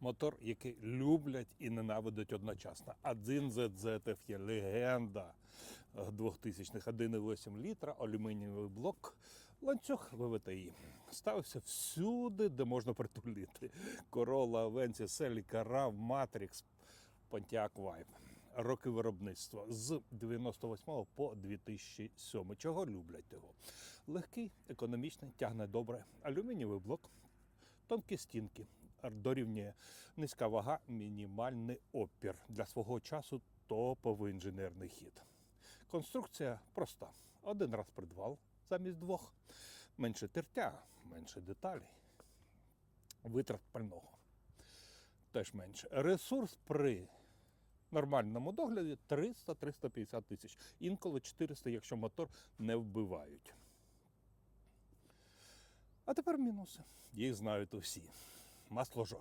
Мотор, який люблять і ненавидять одночасно. 1ZZF є легенда 2000-х, 1,8 літра, алюмінієвий блок, ланцюг ВВТІ. Ставився всюди, де можна притулити. Corolla, Avensis, Celica, RAV, Matrix, Pontiac Vibe. Роки виробництва з 98 по 2007. Чого люблять його? Легкий, економічний, тягне добре. Алюмінієвий блок, тонкі стінки, дорівнює низька вага, мінімальний опір. Для свого часу топовий інженерний хід. Конструкція проста. Один раз придбав замість двох. Менше тертя, менше деталей. Витрат пального теж менше. Ресурс при нормальному догляді 300-350 тисяч. Інколи 400, якщо мотор не вбивають. А тепер мінуси. Їх знають усі. Масложор.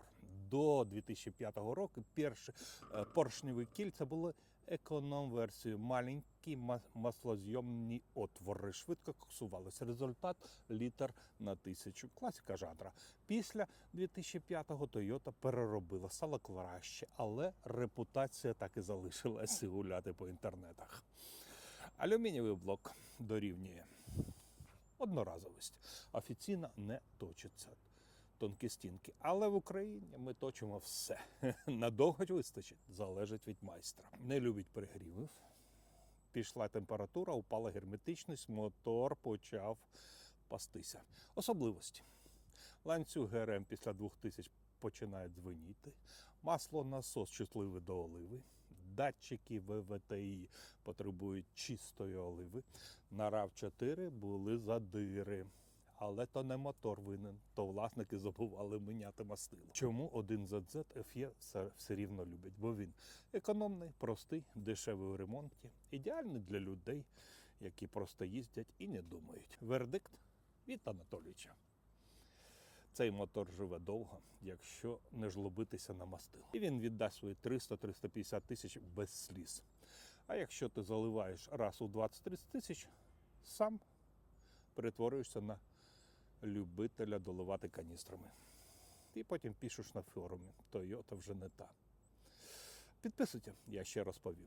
До 2005 року перші е, поршневі кільця були економ-версією. Маленькі маслозйомні отвори швидко коксувалися. Результат літр на тисячу. Класика жанра. Після 2005-го Toyota переробила, стало краще, але репутація так і залишилася гуляти по інтернетах. Алюмінієвий блок дорівнює одноразовість. Офіційно не точиться тонкі стінки. Але в Україні ми точимо все. Надовго вистачить, залежить від майстра. Не любить перегрівів. Пішла температура, упала герметичність, мотор почав пастися. Особливості. Ланцюг ГРМ після 2000 починає дзвеніти. Масло насос чутливий до оливи. Датчики ВВТІ потребують чистої оливи. На RAV4 були задири. Але то не мотор винен, то власники забували міняти мастило. Чому один ZZ FE все, все рівно любить? Бо він економний, простий, дешевий у ремонті, ідеальний для людей, які просто їздять і не думають. Вердикт від Анатолійча. Цей мотор живе довго, якщо не жлобитися на мастило. І він віддасть свої 300-350 тисяч без сліз. А якщо ти заливаєш раз у 20-30 тисяч, сам перетворюєшся на любителя доливати каністрами. І потім пішеш на форумі, Тойота вже не та. Підписуйте, я ще розповім.